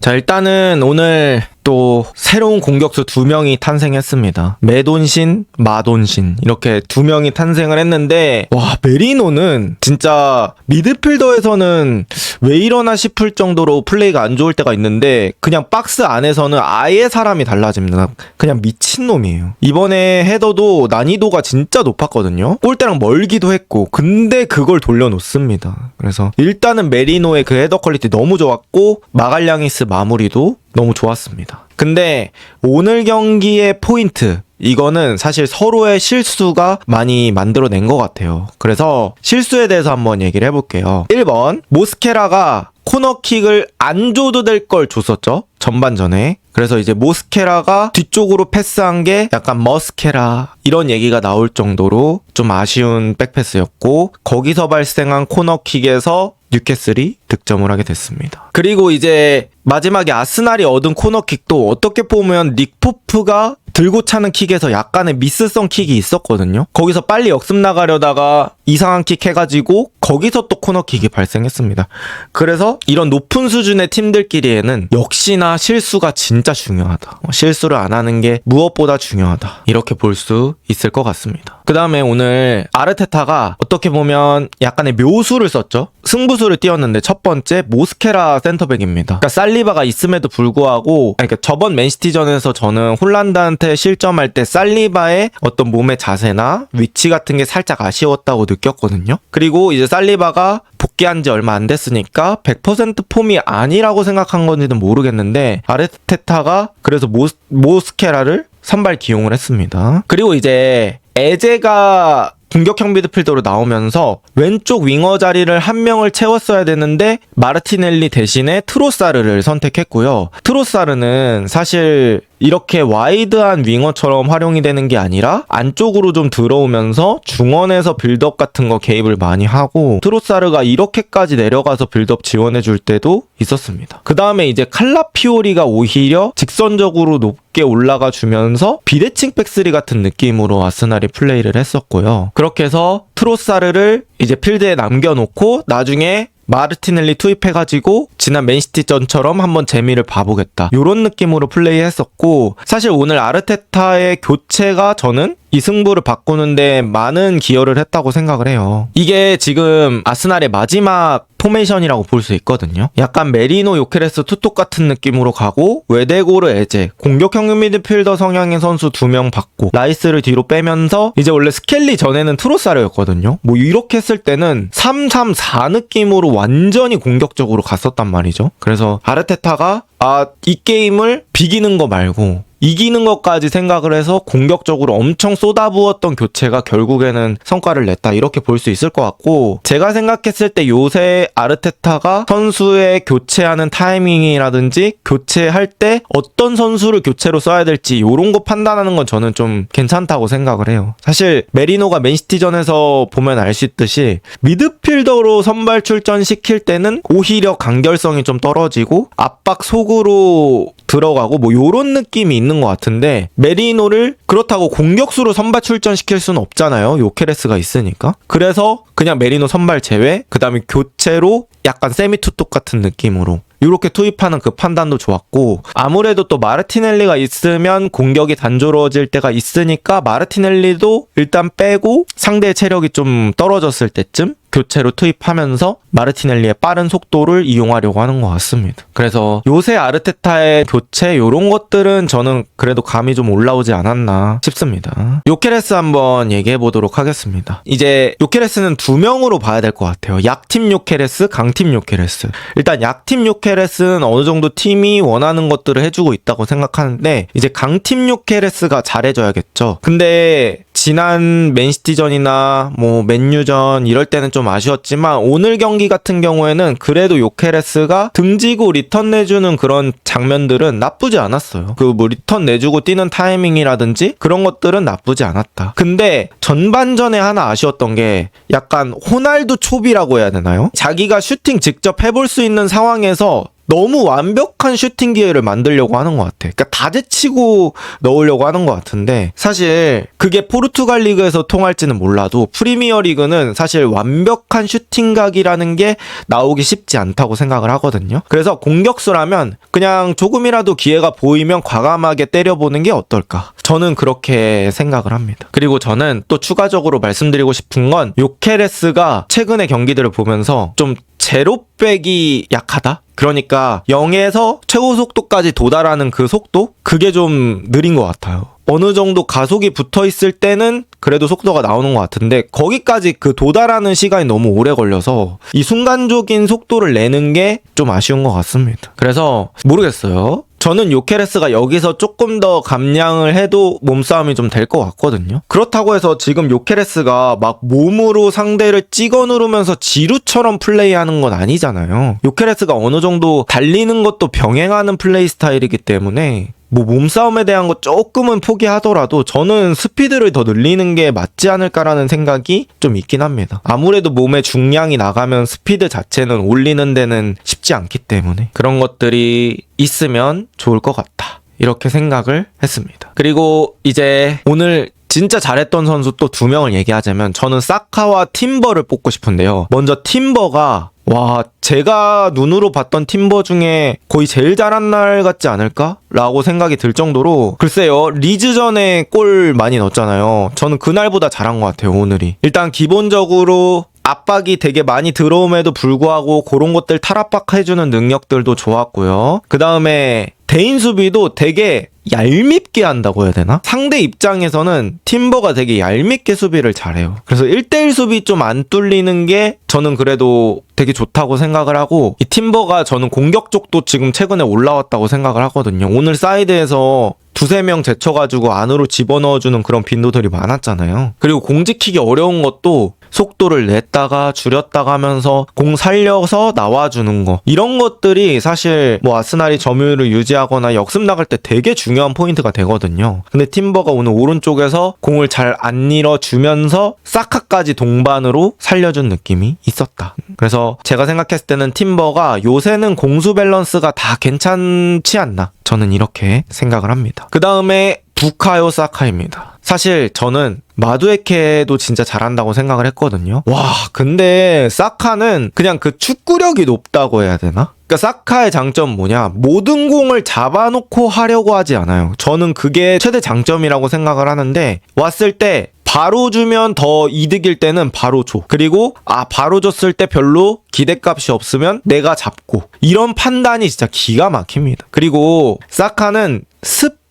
자, 일단은 오늘 또 새로운 공격수 두 명이 탄생했습니다. 메돈신, 마돈신 이렇게 두 명이 탄생을 했는데 와 메리노는 진짜 미드필더에서는 왜 이러나 싶을 정도로 플레이가 안 좋을 때가 있는데 그냥 박스 안에서는 아예 사람이 달라집니다. 그냥 미친 놈이에요. 이번에 헤더도 난이도가 진짜 높았거든요. 골대랑 멀기도 했고 근데 그걸 돌려놓습니다. 그래서 일단은 메리노의 그 헤더 퀄리티 너무 좋았고 마갈량이스 마무리도 너무 좋았습니다. 근데 오늘 경기의 포인트 이거는 사실 서로의 실수가 많이 만들어낸 것 같아요. 그래서 실수에 대해서 한번 얘기를 해볼게요. 1번 모스케라가 코너킥을 안 줘도 될 걸 줬었죠. 전반전에. 그래서 이제 모스케라가 뒤쪽으로 패스한 게 약간 머스케라 이런 얘기가 나올 정도로 좀 아쉬운 백패스였고 거기서 발생한 코너킥에서 뉴캐슬이 득점을 하게 됐습니다. 그리고 이제 마지막에 아스날이 얻은 코너킥도 어떻게 보면 닉포프가 들고 차는 킥에서 약간의 미스성 킥이 있었거든요. 거기서 빨리 역습 나가려다가 이상한 킥 해가지고 거기서 또 코너킥이 발생했습니다. 그래서 이런 높은 수준의 팀들끼리에는 역시나 실수가 진짜 중요하다. 어, 실수를 안 하는 게 무엇보다 중요하다. 이렇게 볼 수 있을 것 같습니다. 그 다음에 오늘 아르테타가 어떻게 보면 약간의 묘수를 썼죠. 승부수를 띄웠는데 첫 번째 모스케라 센터백입니다. 그러니까 살리바가 있음에도 불구하고 그러니까 저번 맨시티전에서 저는 홀란드 한테 실점할 때 살리바의 어떤 몸의 자세나 위치 같은 게 살짝 아쉬웠다고 느꼈거든요. 그리고 이제 살리바가 복귀한 지 얼마 안 됐으니까 100% 폼이 아니라고 생각한 건지는 모르겠는데 아르테타가 그래서 모스, 모스케라를 선발 기용을 했습니다. 그리고 이제 에제가 공격형 미드필더로 나오면서 왼쪽 윙어 자리를 한 명을 채웠어야 되는데 마르티넬리 대신에 트로사르를 선택했고요. 트로사르는 사실 이렇게 와이드한 윙어처럼 활용이 되는 게 아니라 안쪽으로 좀 들어오면서 중원에서 빌드업 같은 거 개입을 많이 하고 트로사르가 이렇게까지 내려가서 빌드업 지원해 줄 때도 있었습니다. 그 다음에 이제 칼라피오리가 오히려 직선적으로 높게 올라가 주면서 비대칭 백스리 같은 느낌으로 아스날이 플레이를 했었고요. 그렇게 해서 트로사르를 이제 필드에 남겨놓고 나중에 마르티넬리 투입해가지고 지난 맨시티전처럼 한번 재미를 봐보겠다. 요런 느낌으로 플레이했었고 사실 오늘 아르테타의 교체가 저는 이 승부를 바꾸는데 많은 기여를 했다고 생각을 해요. 이게 지금 아스날의 마지막 포메이션이라고 볼 수 있거든요. 약간 메리노 요케레스 투톡 같은 느낌으로 가고 외데고르 에제 공격형 미드필더 성향의 선수 두 명 받고 라이스를 뒤로 빼면서 이제 원래 스켈리 전에는 트로사르였거든요. 뭐 이렇게 했을 때는 3-3-4 느낌으로 완전히 공격적으로 갔었단 말이죠. 그래서 아르테타가 아 이 게임을 비기는 거 말고 이기는 것까지 생각을 해서 공격적으로 엄청 쏟아부었던 교체가 결국에는 성과를 냈다 이렇게 볼 수 있을 것 같고 제가 생각했을 때 요새 아르테타가 선수의 교체하는 타이밍이라든지 교체할 때 어떤 선수를 교체로 써야 될지 이런 거 판단하는 건 저는 좀 괜찮다고 생각을 해요. 사실 메리노가 맨시티전에서 보면 알 수 있듯이 미드필더로 선발 출전 시킬 때는 오히려 간결성이 좀 떨어지고 압박 속으로 들어가고 뭐 요런 느낌이 있는 것 같은데 메리노를 그렇다고 공격수로 선발 출전시킬 수는 없잖아요. 요케레스가 있으니까. 그래서 그냥 메리노 선발 제외 그다음에 교체로 약간 세미투톡 같은 느낌으로 이렇게 투입하는 그 판단도 좋았고 아무래도 또 마르티넬리가 있으면 공격이 단조로워질 때가 있으니까 마르티넬리도 일단 빼고 상대의 체력이 좀 떨어졌을 때쯤 교체로 투입하면서 마르티넬리의 빠른 속도를 이용하려고 하는 것 같습니다. 그래서 요새 아르테타의 교체 요런 것들은 저는 그래도 감이 좀 올라오지 않았나 싶습니다. 요케레스 한번 얘기해 보도록 하겠습니다. 이제 요케레스는 두 명으로 봐야 될 것 같아요. 약팀 요케레스, 강팀 요케레스. 일단 약팀 요케레스는 어느 정도 팀이 원하는 것들을 해주고 있다고 생각하는데 이제 강팀 요케레스가 잘해줘야겠죠. 근데 지난 맨시티전이나 뭐 맨유전 이럴 때는 좀 아쉬웠지만 오늘 경기 같은 경우에는 그래도 요케레스가 등지고 리턴 내주는 그런 장면들은 나쁘지 않았어요. 그 뭐 리턴 내주고 뛰는 타이밍이라든지 그런 것들은 나쁘지 않았다. 근데 전반전에 하나 아쉬웠던 게 약간 호날두 초비라고 해야 되나요? 자기가 슈팅 직접 해볼 수 있는 상황에서 너무 완벽한 슈팅 기회를 만들려고 하는 것 같아. 그러니까 다 제치고 넣으려고 하는 것 같은데 사실 그게 포르투갈 리그에서 통할지는 몰라도 프리미어 리그는 사실 완벽한 슈팅각이라는 게 나오기 쉽지 않다고 생각을 하거든요. 그래서 공격수라면 그냥 조금이라도 기회가 보이면 과감하게 때려보는 게 어떨까? 저는 그렇게 생각을 합니다. 그리고 저는 또 추가적으로 말씀드리고 싶은 건 요케레스가 최근의 경기들을 보면서 좀 제로백이 약하다? 그러니까 0에서 최고 속도까지 도달하는 그 속도? 그게 좀 느린 것 같아요. 어느 정도 가속이 붙어 있을 때는 그래도 속도가 나오는 것 같은데 거기까지 그 도달하는 시간이 너무 오래 걸려서 이 순간적인 속도를 내는 게 좀 아쉬운 것 같습니다. 그래서 모르겠어요. 저는 요케레스가 여기서 조금 더 감량을 해도 몸싸움이 좀 될 것 같거든요. 그렇다고 해서 지금 요케레스가 막 몸으로 상대를 찍어 누르면서 지루처럼 플레이하는 건 아니잖아요. 요케레스가 어느 정도 달리는 것도 병행하는 플레이 스타일이기 때문에 뭐 몸싸움에 대한 거 조금은 포기하더라도 저는 스피드를 더 늘리는 게 맞지 않을까라는 생각이 좀 있긴 합니다. 아무래도 몸의 중량이 나가면 스피드 자체는 올리는 데는 쉽지 않기 때문에 그런 것들이 있으면 좋을 것 같다. 이렇게 생각을 했습니다. 그리고 이제 오늘 진짜 잘했던 선수 또 두 명을 얘기하자면 저는 사카와 팀버를 뽑고 싶은데요. 먼저 팀버가 와, 제가 눈으로 봤던 팀버 중에 거의 제일 잘한 날 같지 않을까? 라고 생각이 들 정도로, 글쎄요, 리즈전에 골 많이 넣었잖아요. 저는 그날보다 잘한 것 같아요, 오늘이. 일단 기본적으로 압박이 되게 많이 들어옴에도 불구하고 그런 것들 탈압박해주는 능력들도 좋았고요. 그 다음에 대인 수비도 되게 얄밉게 한다고 해야 되나? 상대 입장에서는 팀버가 되게 얄밉게 수비를 잘해요. 그래서 1대1 수비 좀 안 뚫리는 게 저는 그래도 되게 좋다고 생각을 하고 이 팀버가 저는 공격 쪽도 지금 최근에 올라왔다고 생각을 하거든요. 오늘 사이드에서 두세 명 제쳐가지고 안으로 집어넣어주는 그런 빈도들이 많았잖아요. 그리고 공 지키기 어려운 것도 속도를 냈다가 줄였다가 하면서 공 살려서 나와주는 거. 이런 것들이 사실 뭐 아스날이 점유율을 유지하거나 역습 나갈 때 되게 중요한 포인트가 되거든요. 근데 팀버가 오늘 오른쪽에서 공을 잘 안 밀어주면서 사카까지 동반으로 살려준 느낌이 있었다. 그래서 제가 생각했을 때는 팀버가 요새는 공수 밸런스가 다 괜찮지 않나. 저는 이렇게 생각을 합니다. 그 다음에 부카요 사카입니다. 사실 저는 마두에케도 진짜 잘한다고 생각을 했거든요. 와, 근데 사카는 그냥 그 축구력이 높다고 해야 되나? 그러니까 사카의 장점 뭐냐? 모든 공을 잡아놓고 하려고 하지 않아요. 저는 그게 최대 장점이라고 생각을 하는데 왔을 때 바로 주면 더 이득일 때는 바로 줘. 그리고 아 바로 줬을 때 별로 기대값이 없으면 내가 잡고 이런 판단이 진짜 기가 막힙니다. 그리고 사카는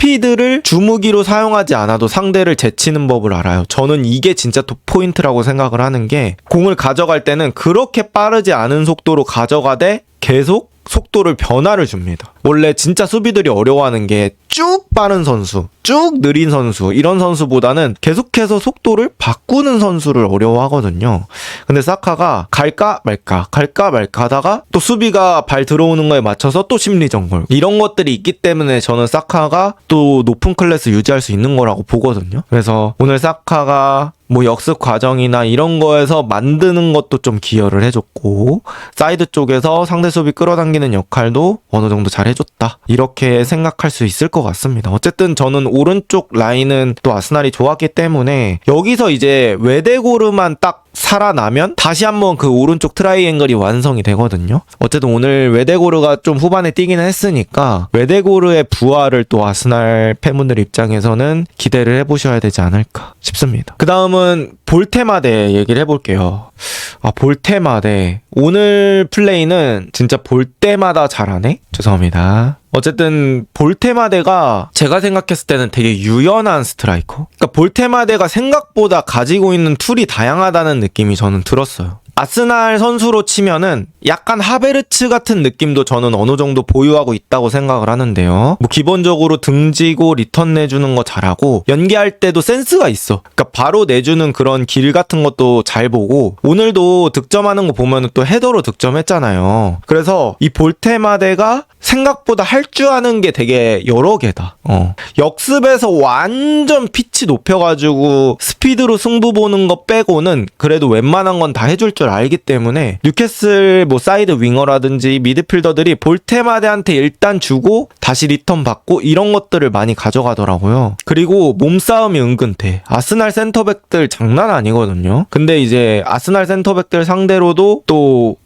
스피드를 주무기로 사용하지 않아도 상대를 제치는 법을 알아요. 저는 이게 진짜 톱 포인트라고 생각을 하는 게 공을 가져갈 때는 그렇게 빠르지 않은 속도로 가져가되 계속 속도를 변화를 줍니다. 원래 진짜 수비들이 어려워하는 게 쭉 빠른 선수, 쭉 느린 선수, 이런 선수보다는 계속해서 속도를 바꾸는 선수를 어려워하거든요. 근데 사카가 갈까 말까, 갈까 말까 하다가 또 수비가 발 들어오는 거에 맞춰서 또 심리전골. 이런 것들이 있기 때문에 저는 사카가 또 높은 클래스 유지할 수 있는 거라고 보거든요. 그래서 오늘 사카가 뭐 역습 과정이나 이런 거에서 만드는 것도 좀 기여를 해줬고 사이드 쪽에서 상대 수비 끌어당기는 역할도 어느 정도 잘 해줬다. 이렇게 생각할 수 있을 것 같습니다. 어쨌든 저는 오른쪽 라인은 또 아스날이 좋았기 때문에 여기서 이제 외대고르만 딱 살아나면 다시 한번 그 오른쪽 트라이앵글이 완성이 되거든요. 어쨌든 오늘 외대고르가 좀 후반에 뛰기는 했으니까 외대고르의 부활을 또 아스날 팬분들 입장에서는 기대를 해보셔야 되지 않을까 싶습니다. 그 다음은 볼테마데 얘기를 해볼게요. 아 볼테마데 오늘 플레이는 진짜 볼 때마다 잘하네. 죄송합니다. 어쨌든 볼테마데가 제가 생각했을 때는 되게 유연한 스트라이커. 그러니까 볼테마데가 생각보다 가지고 있는 툴이 다양하다는 느낌이 저는 들었어요. 아스날 선수로 치면은 약간 하베르츠 같은 느낌도 저는 어느 정도 보유하고 있다고 생각을 하는데요. 뭐 기본적으로 등지고 리턴 내주는 거 잘하고 연계할 때도 센스가 있어. 그러니까 바로 내주는 그런 길 같은 것도 잘 보고 오늘도 득점하는 거 보면은 또 헤더로 득점했잖아요. 그래서 이 볼테마데가 생각보다 할 줄 아는 게 되게 여러 개다. 어. 역습에서 완전 피치 높여가지고 스피드로 승부 보는 거 빼고는 그래도 웬만한 건 다 해줄 줄 선수들 알기 때문에 뉴캐슬 뭐 사이드 윙어라든지 미드필더들이 볼 테마데한테 일단 주고 다시 리턴 받고 이런 것들을 많이 가져가더라고요. 그리고 몸싸움이 은근 돼. 아스날 센터백들 장난 아니거든요. 근데 이제 아스날 센터백들 상대로도 또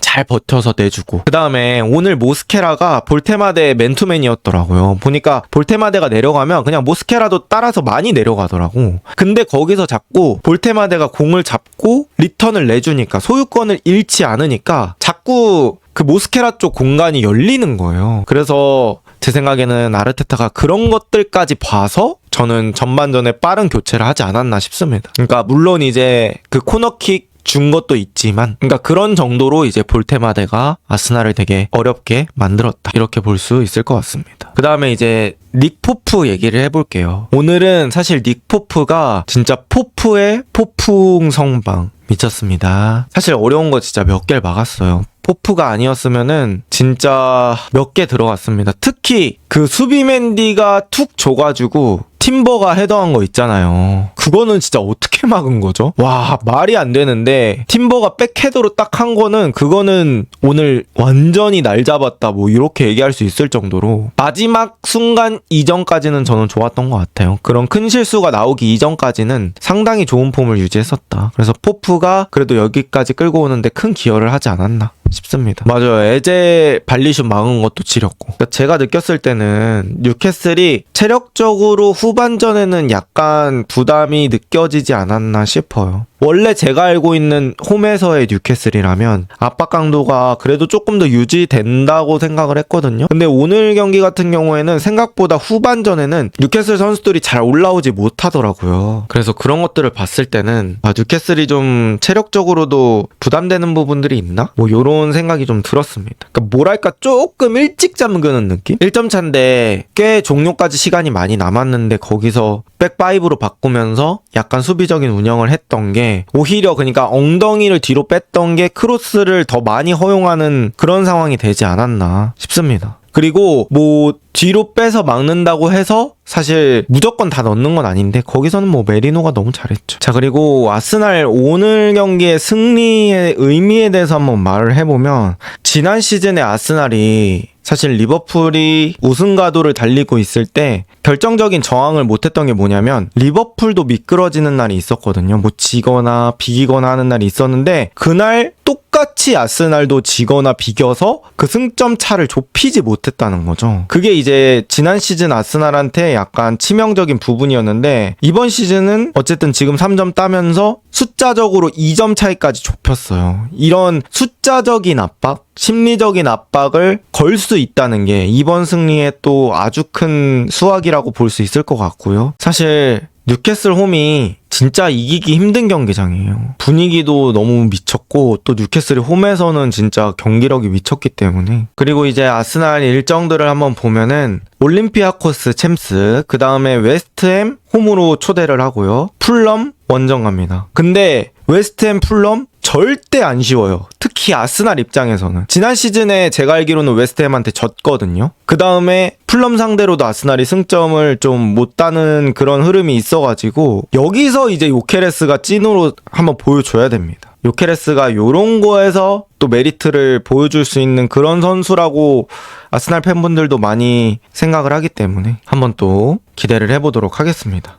잘 버텨서 내주고. 그 다음에 오늘 모스케라가 볼테마데 맨투맨이었더라고요. 보니까 볼테마데가 내려가면 그냥 모스케라도 따라서 많이 내려가더라고. 근데 거기서 자꾸 볼테마데가 공을 잡고 리턴을 내주니까 소유권을 잃지 않으니까 자꾸 그 모스케라 쪽 공간이 열리는 거예요. 그래서 제 생각에는 아르테타가 그런 것들까지 봐서 저는 전반전에 빠른 교체를 하지 않았나 싶습니다. 그러니까 물론 이제 그 코너킥 준 것도 있지만 그러니까 그런 정도로 이제 볼테마데가 아스날을 되게 어렵게 만들었다. 이렇게 볼 수 있을 것 같습니다. 그 다음에 이제 닉 포프 얘기를 해볼게요. 오늘은 사실 닉 포프가 진짜 포프의 포풍 성방 미쳤습니다. 사실 어려운 거 진짜 몇 개를 막았어요. 포프가 아니었으면은 진짜 몇 개 들어갔습니다. 특히 그 수비맨디가 툭 줘가지고 팀버가 헤더한 거 있잖아요. 그거는 진짜 어떻게 막은 거죠? 와 말이 안 되는데 팀버가 백헤더로 딱 한 거는 그거는 오늘 완전히 날 잡았다 뭐 이렇게 얘기할 수 있을 정도로 마지막 순간 이전까지는 저는 좋았던 것 같아요. 그런 큰 실수가 나오기 이전까지는 상당히 좋은 폼을 유지했었다. 그래서 포프가 그래도 여기까지 끌고 오는데 큰 기여를 하지 않았나 싶습니다. 맞아요. 에제 발리슛 막은 것도 지렸고. 그러니까 제가 느꼈을 때는 뉴캐슬이 체력적으로 후반전에는 약간 부담이 느껴지지 않았나 싶어요. 원래 제가 알고 있는 홈에서의 뉴캐슬이라면 압박 강도가 그래도 조금 더 유지된다고 생각을 했거든요. 근데 오늘 경기 같은 경우에는 생각보다 후반전에는 뉴캐슬 선수들이 잘 올라오지 못하더라고요. 그래서 그런 것들을 봤을 때는 아, 뉴캐슬이 좀 체력적으로도 부담되는 부분들이 있나? 뭐 요런 생각이 좀 들었습니다. 그러니까 뭐랄까 조금 일찍 잠그는 느낌? 1점 차인데 꽤 종료까지 시간이 많이 남았는데 거기서 백파이브로 바꾸면서 약간 수비적인 운영을 했던 게 오히려 그러니까 엉덩이를 뒤로 뺐던 게 크로스를 더 많이 허용하는 그런 상황이 되지 않았나 싶습니다. 그리고 뭐 뒤로 빼서 막는다고 해서 사실 무조건 다 넣는 건 아닌데 거기서는 뭐 메리노가 너무 잘했죠. 자 그리고 아스날 오늘 경기의 승리의 의미에 대해서 한번 말을 해보면 지난 시즌에 아스날이 사실 리버풀이 우승 가도를 달리고 있을 때 결정적인 저항을 못했던 게 뭐냐면 리버풀도 미끄러지는 날이 있었거든요. 뭐 지거나 비기거나 하는 날이 있었는데 그날 똑 같이 아스날도 지거나 비겨서 그 승점 차를 좁히지 못했다는 거죠. 그게 이제 지난 시즌 아스날한테 약간 치명적인 부분이었는데 이번 시즌은 어쨌든 지금 3점 따면서 숫자적으로 2점 차이까지 좁혔어요. 이런 숫자적인 압박, 심리적인 압박을 걸 수 있다는 게 이번 승리에 또 아주 큰 수확이라고 볼 수 있을 것 같고요. 사실 뉴캐슬 홈이 진짜 이기기 힘든 경기장이에요. 분위기도 너무 미쳤고 또 뉴캐슬이 홈에서는 진짜 경기력이 미쳤기 때문에 그리고 이제 아스날 일정들을 한번 보면은 올림피아코스 챔스 그 다음에 웨스트햄 홈으로 초대를 하고요. 풀럼 원정 갑니다. 근데 웨스트햄 풀럼 절대 안 쉬워요. 특히 아스날 입장에서는. 지난 시즌에 제가 알기로는 웨스트햄한테 졌거든요. 그 다음에 풀럼 상대로도 아스날이 승점을 좀 못 따는 그런 흐름이 있어가지고 여기서 이제 요케레스가 찐으로 한번 보여줘야 됩니다. 요케레스가 요런 거에서 또 메리트를 보여줄 수 있는 그런 선수라고 아스날 팬분들도 많이 생각을 하기 때문에 한번 또 기대를 해보도록 하겠습니다.